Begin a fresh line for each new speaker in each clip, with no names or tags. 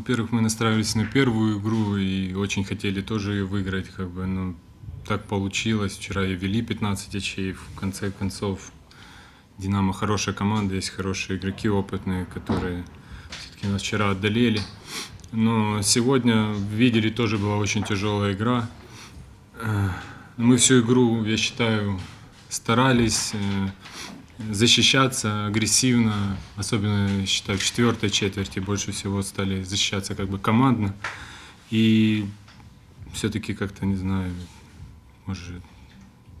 во-первых, мы настраивались на первую игру и очень хотели тоже ее выиграть, как бы, ну, так получилось. Вчера и вели 15 очей, в конце концов, Динамо хорошая команда, есть хорошие игроки опытные, которые все-таки нас вчера одолели. Но сегодня видели, тоже была очень тяжелая игра. Э, Мы всю игру, я считаю, старались э, защищаться агрессивно, особенно, считаю, в четвертой четверти больше всего стали защищаться как бы командно. И все-таки как-то, не знаю, может,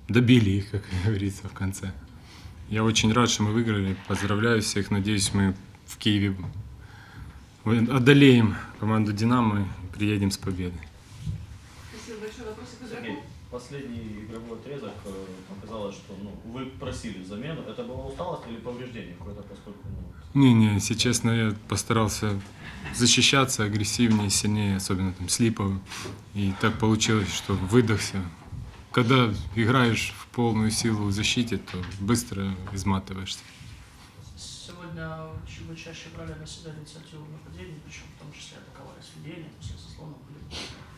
добили их, как говорится, в конце. Я очень рад, что мы выиграли. Поздравляю всех. Надеюсь, мы в Киеве одолеем команду «Динамо» и приедем с победой.
Спасибо большое. Вопросы
Сергей,
игроку?
Последний игровой отрезок э, показалось, что ну, вы просили замену. Это была усталость или повреждение какое-то, поскольку ну, вот,
Не-не, если честно, я постарался защищаться агрессивнее, сильнее, особенно там с Липовым. И так получилось, что выдохся. Когда играешь в полную силу в защите, то быстро изматываешься.
Сегодня вы чаще брали на себя инициативу в нападении, причем в том числе атаковали с ведения, после заслона были э,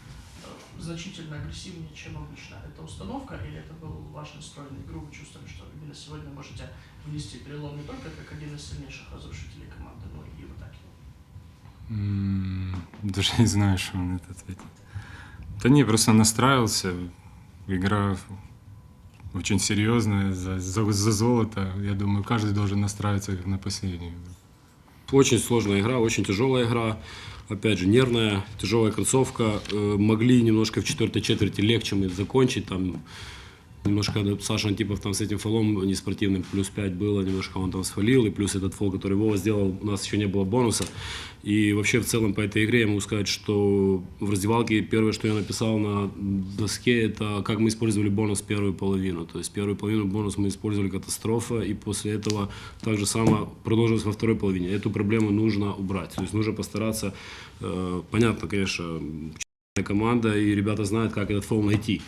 значительно агрессивнее, чем обычно. Это установка или это был ваш настрой на игру? Вы чувствовали, что именно сегодня можете внести перелом не только как один из сильнейших разрушителей команды, но и в атаке?
Даже не знаю, что на это ответить. Да не, просто настраивался. Игра очень серьезная, за, за- за золото. Я думаю, каждый должен настраиваться как на последнюю.
Очень сложная игра, очень тяжелая игра. Опять же, нервная, тяжелая концовка. Э, Могли немножко в четвертой четверти легче мы закончить. Там немножко да, Саша Антипов там с этим фолом неспортивным плюс 5 было, немножко он там сфолил. И плюс этот фол, который Вова сделал, у нас еще не было бонуса. И вообще в целом по этой игре я могу сказать, что в раздевалке первое, что я написал на доске, это как мы использовали бонус первую половину. То есть первую половину бонус мы использовали катастрофа, и после этого так же само продолжилось во второй половине. Эту проблему нужно убрать. То есть нужно постараться, э, понятно, конечно, команда, и ребята знают, как этот фол найти.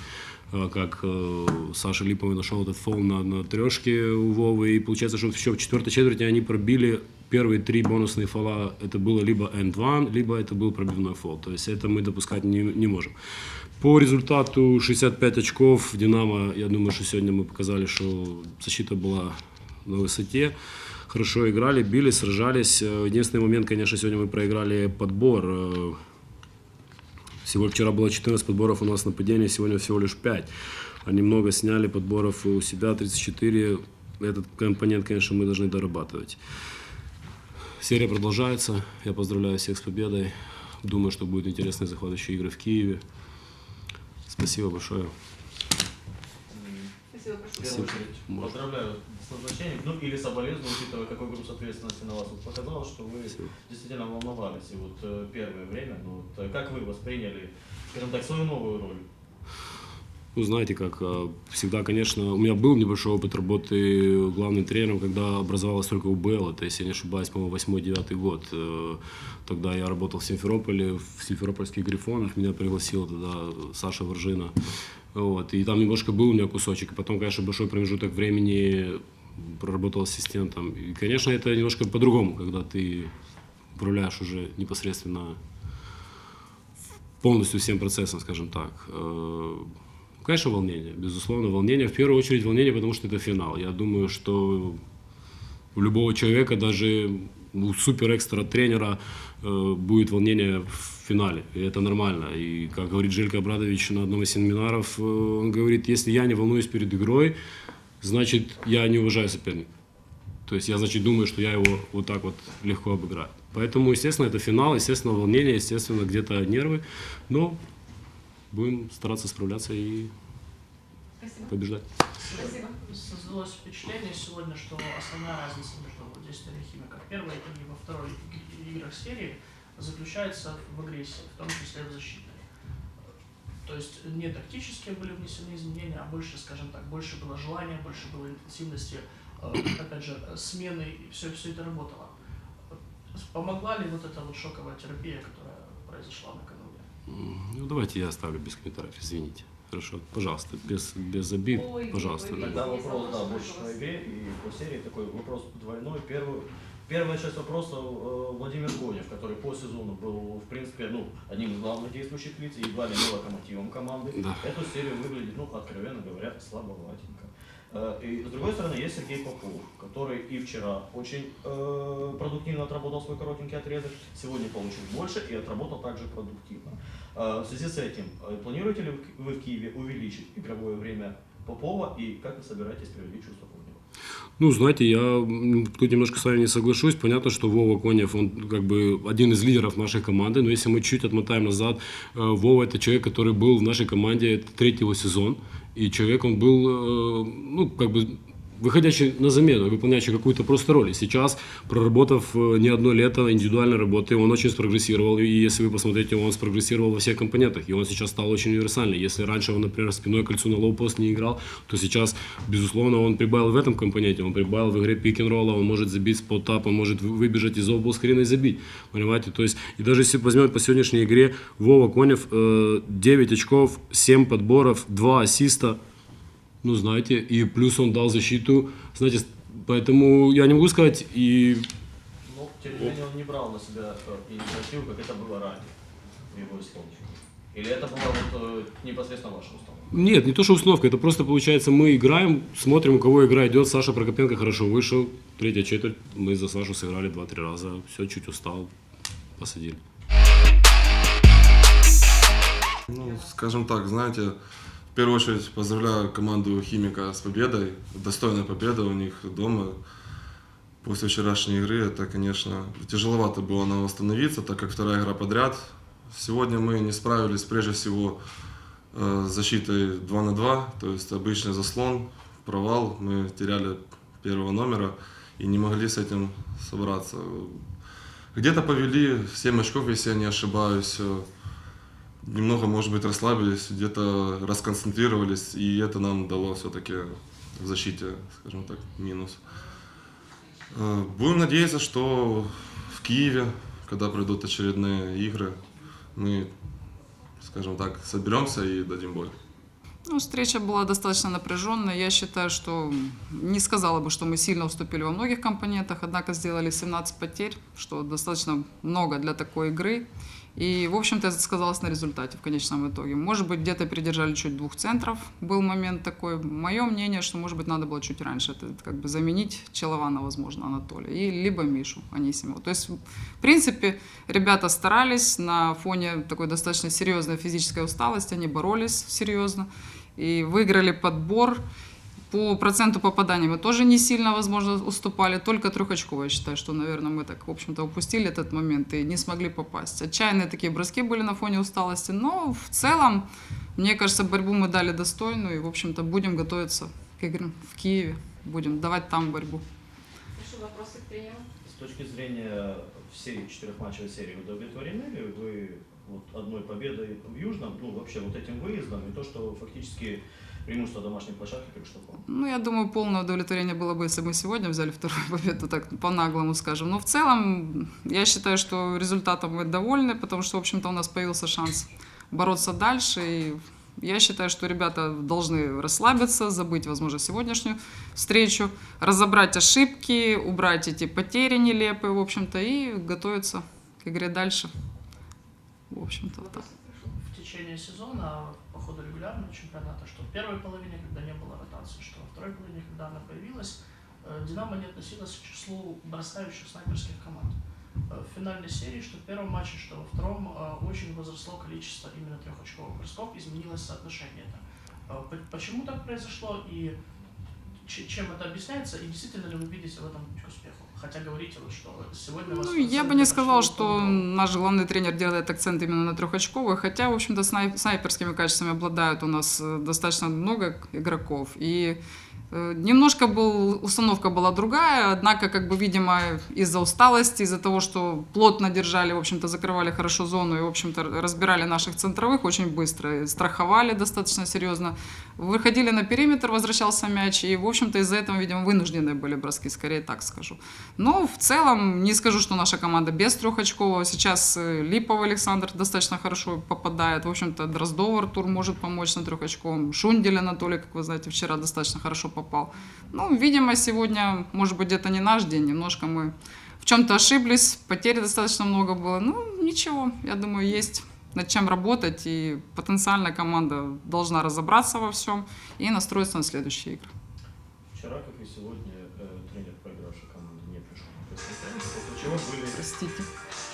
Э, Как э, Саша Липовый нашел этот фол на, на трешке у Вовы. И получается, что еще в четвертой четверти они пробили первые три бонусные фола. Это было либо end one, либо это был пробивной фол. То есть это мы допускать не, не можем. По результату 65 очков Динамо, я думаю, что сегодня мы показали, что защита была на высоте. Хорошо играли, били, сражались. Э, Единственный момент, конечно, сегодня мы проиграли подбор. Всего вчера было 14 подборов у нас нападения, сегодня всего лишь 5. Они много сняли подборов у себя, 34. Этот компонент, конечно, мы должны дорабатывать. Серия продолжается. Я поздравляю всех с победой. Думаю, что будут интересные захватывающие игры в Киеве. Спасибо большое.
Спасибо
в
большое.
первую
Спасибо.
поздравляю с назначением. Ну или соболезную, учитывая, какой груз ответственности на вас вот показалось, что вы
Спасибо.
действительно волновались. И вот э, первое время, ну вот, э, как вы восприняли, скажем так, свою новую роль?
Ну, знаете, как э, всегда, конечно, у меня был небольшой опыт работы главным тренером, когда образовалась только УБЛ, это, если я не ошибаюсь, по-моему, 8-9 год. Тогда я работал в Симферополе, в Симферопольских Грифонах, меня пригласил тогда Саша Воржина. Вот, и там немножко был у меня кусочек. И потом, конечно, большой промежуток времени проработал ассистентом. И, конечно, это немножко по-другому, когда ты управляешь уже непосредственно полностью всем процессом, скажем так. Э, Конечно, волнение, безусловно, волнение. В первую очередь волнение, потому что это финал. Я думаю, что у любого человека, даже у супер-экстра тренера э, будет волнение в финале. И это нормально. И как говорит Желька Абрадович на одном из семинаров, э, он говорит, если я не волнуюсь перед игрой, значит, я не уважаю соперника. То есть я, значит, думаю, что я его вот так вот легко обыграю. Поэтому, естественно, это финал, естественно, волнение, естественно, где-то нервы. Но будем стараться справляться и
Спасибо.
побеждать.
Спасибо.
Создалось впечатление сегодня, что основная разница между действиями Химика в первой и во второй иг- играх серии заключается в агрессии, в том числе в защитной. То есть не тактические были внесены изменения, а больше, скажем так, больше было желания, больше было интенсивности, э, опять же, смены, и все, все это работало. Помогла ли вот эта вот шоковая терапия, которая произошла накануне?
Ну, давайте я оставлю без комментариев, извините. Хорошо, пожалуйста, без, без обид,
Ой,
пожалуйста.
Тогда вопрос, да, больше по игре и по серии такой вопрос двойной. Первый, Первая часть вопроса э, Владимир Гонев, который по сезону был, в принципе, ну, одним из главных действующих лиц и едва ли не локомотивом команды.
Да.
Эту серию выглядит, ну, откровенно говоря, слабоватенько. Э, И с другой стороны, есть Сергей Попов, который и вчера очень э, продуктивно отработал свой коротенький отрезок, сегодня получил больше и отработал также продуктивно. Э, В связи с этим, э, планируете ли вы в Киеве увеличить игровое время Попова и как вы собираетесь приводить чувство него?
Ну, знаете, я тут немножко с вами не соглашусь. Понятно, что Вова Конев, он как бы один из лидеров нашей команды, но если мы чуть отмотаем назад, э, Вова это человек, который был в нашей команде, это третий его сезон, и человек он был, э, ну, как бы выходящий на замену, выполняющий какую-то просто роль. И сейчас, проработав э, не одно лето индивидуальной работы, он очень спрогрессировал. И если вы посмотрите, он спрогрессировал во всех компонентах. И он сейчас стал очень универсальный. Если раньше он, например, спиной кольцу на лоу-пост не играл, то сейчас, безусловно, он прибавил в этом компоненте. Он прибавил в игре пик-н-ролла, он может забить спот-ап, он может вы- выбежать из облскрина и забить. Понимаете? То есть, и даже если возьмем по сегодняшней игре, Вова Конев э, 9 очков, 7 подборов, 2 ассиста, ну, знаете, и плюс он дал защиту, знаете, поэтому я не могу сказать, и
Но, тем не менее, он не брал на себя инициативу, как это было ранее в его исполнении. Или это была вот э, непосредственно ваша установка?
нет, не то, что установка, это просто получается, мы играем, смотрим, у кого игра идет, Саша Прокопенко хорошо вышел, третья четверть, мы за Сашу сыграли 2-3 раза, все, чуть устал, посадили.
Ну, скажем так, знаете, в первую очередь поздравляю команду Химика с победой. Достойная победа у них дома. После вчерашней игры это, конечно, тяжеловато было нам восстановиться, так как вторая игра подряд. Сегодня мы не справились прежде всего э, с защитой 2 на 2, то есть обычный заслон, провал. Мы теряли первого номера и не могли с этим собраться. Где-то повели 7 очков, если я не ошибаюсь. Немного, может быть, расслабились, где-то расконцентрировались, и это нам дало все-таки в защите, скажем так, минус. Э, Будем надеяться, что в Киеве, когда пройдут очередные игры, мы, скажем так, соберемся и дадим бой.
Ну, встреча была достаточно напряженная. Я считаю, что не сказала бы, что мы сильно уступили во многих компонентах, однако сделали 17 потерь, что достаточно много для такой игры. И, в общем-то, это сказалось на результате в конечном итоге. Может быть, где-то передержали чуть двух центров. Был момент такой. Мое мнение, что, может быть, надо было чуть раньше это, как бы заменить Челована, возможно, Анатолия, и либо Мишу Анисимова. То есть, в принципе, ребята старались на фоне такой достаточно серьезной физической усталости, они боролись серьезно и выиграли подбор. По проценту попаданий мы тоже не сильно, возможно, уступали, только трехочково. Я считаю, что, наверное, мы так, в общем-то, упустили этот момент и не смогли попасть. Отчаянные такие броски были на фоне усталости, но в целом, мне кажется, борьбу мы дали достойную и, в общем-то, будем готовиться к играм в Киеве, будем давать там борьбу.
Еще вопросы к тренеру?
С точки зрения всей четырехматчевой серии удовлетворены ли вы вот одной победой в Южном, ну вообще вот этим выездом и то, что фактически преимущество домашней площадки пришло к вам?
Ну, я думаю, полное удовлетворение было бы, если бы мы сегодня взяли вторую победу, так по-наглому скажем. Но в целом, я считаю, что результатом мы довольны, потому что, в общем-то, у нас появился шанс бороться дальше. И я считаю, что ребята должны расслабиться, забыть, возможно, сегодняшнюю встречу, разобрать ошибки, убрать эти потери нелепые, в общем-то, и готовиться к игре дальше. В общем-то, так.
Течение сезона, по ходу регулярного чемпионата, что в первой половине, когда не было ротации, что во второй половине, когда она появилась, э, Динамо не относилась к числу бросающих снайперских команд. Э, В финальной серии, что в первом матче, что во втором, э, очень возросло количество именно трехочковых бросков, изменилось соотношение. это. По- Почему так произошло и чем это объясняется, и действительно ли вы видите в этом путь к успеху? Хотя говорите, вот, что сегодня
Ну, я бы не сказала,
пошло
что наш главный тренер делает акцент именно на трехочковых, хотя, в общем-то, снай- снайперскими качествами обладают у нас э, достаточно много игроков. И немножко был, установка была другая, однако, как бы, видимо, из-за усталости, из-за того, что плотно держали, в общем-то, закрывали хорошо зону и, в общем-то, разбирали наших центровых очень быстро, страховали достаточно серьезно, выходили на периметр, возвращался мяч, и, в общем-то, из-за этого, видимо, вынуждены были броски, скорее так скажу. Но в целом не скажу, что наша команда без трехочкового. Сейчас э, Липов Александр достаточно хорошо попадает. В общем-то, Дроздов Артур может помочь на трехочковом. Шундель Анатолий, как вы знаете, вчера достаточно хорошо попал. Ну, видимо, сегодня, может быть, где-то не наш день. Немножко мы в чем-то ошиблись, потерь достаточно много было. Ну, ничего, я думаю, есть над чем работать, и потенциальная команда должна разобраться во всем и настроиться на следующие игры.
Вчера, как и сегодня, э, тренер проигравшей команды не пришел на пресс-конференцию, после чего были
Простите.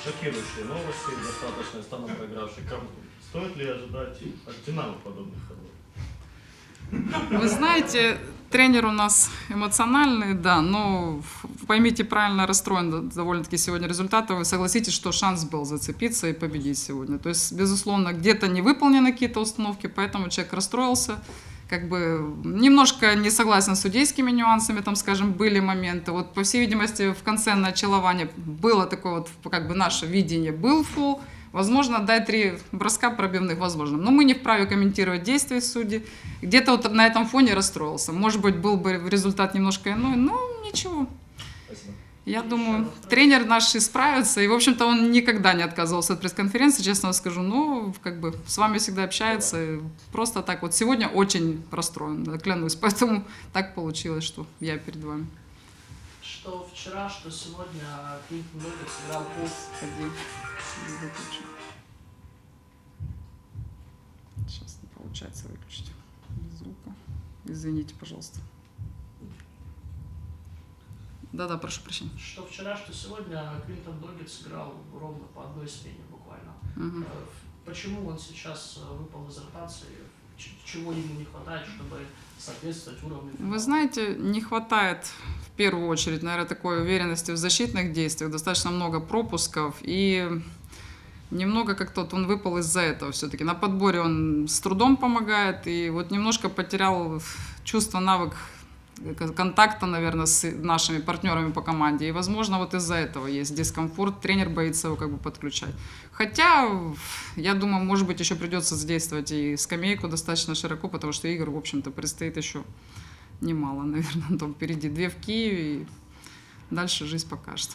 шокирующие новости, достаточно станом проигравшей команды. Стоит ли ожидать от Динамо подобных ходов?
Вы знаете, тренер у нас эмоциональный, да, но поймите правильно, расстроен до- довольно-таки сегодня результатом. Вы согласитесь, что шанс был зацепиться и победить сегодня. То есть, безусловно, где-то не выполнены какие-то установки, поэтому человек расстроился. Как бы немножко не согласен с судейскими нюансами, там, скажем, были моменты. Вот, по всей видимости, в конце началования было такое вот, как бы наше видение, был фол. Возможно, дать три броска пробивных, возможно. Но мы не вправе комментировать действия судей. Где-то вот на этом фоне расстроился. Может быть, был бы результат немножко иной, но ничего.
Спасибо.
Я думаю, тренер наш исправится. И, в общем-то, он никогда не отказывался от пресс-конференции, честно вам скажу. Ну, как бы, с вами всегда общается. Просто так вот. Сегодня очень расстроен, клянусь. Поэтому так получилось, что я перед вами.
Что вчера, что сегодня Клинтон Нуггетс играл по
Ходи. Выключи. Сейчас не получается выключить без звука. Извините, пожалуйста. Да-да, прошу прощения.
Что вчера, что сегодня Квинтон Доггетс играл ровно по одной смене буквально. Э, Почему он сейчас э, выпал из ротации? Чего ему не хватает, чтобы соответствовать уровню?
Вы знаете, не хватает в первую очередь, наверное, такой уверенности в защитных действиях, достаточно много пропусков и немного как-то вот он выпал из-за этого все-таки. На подборе он с трудом помогает и вот немножко потерял чувство, навык контакта, наверное, с нашими партнерами по команде. И, возможно, вот из-за этого есть дискомфорт. Тренер боится его как бы подключать. Хотя, я думаю, может быть, еще придется задействовать и скамейку достаточно широко, потому что игр, в общем-то, предстоит еще немало, наверное. Там впереди две в Киеве, и дальше жизнь покажет.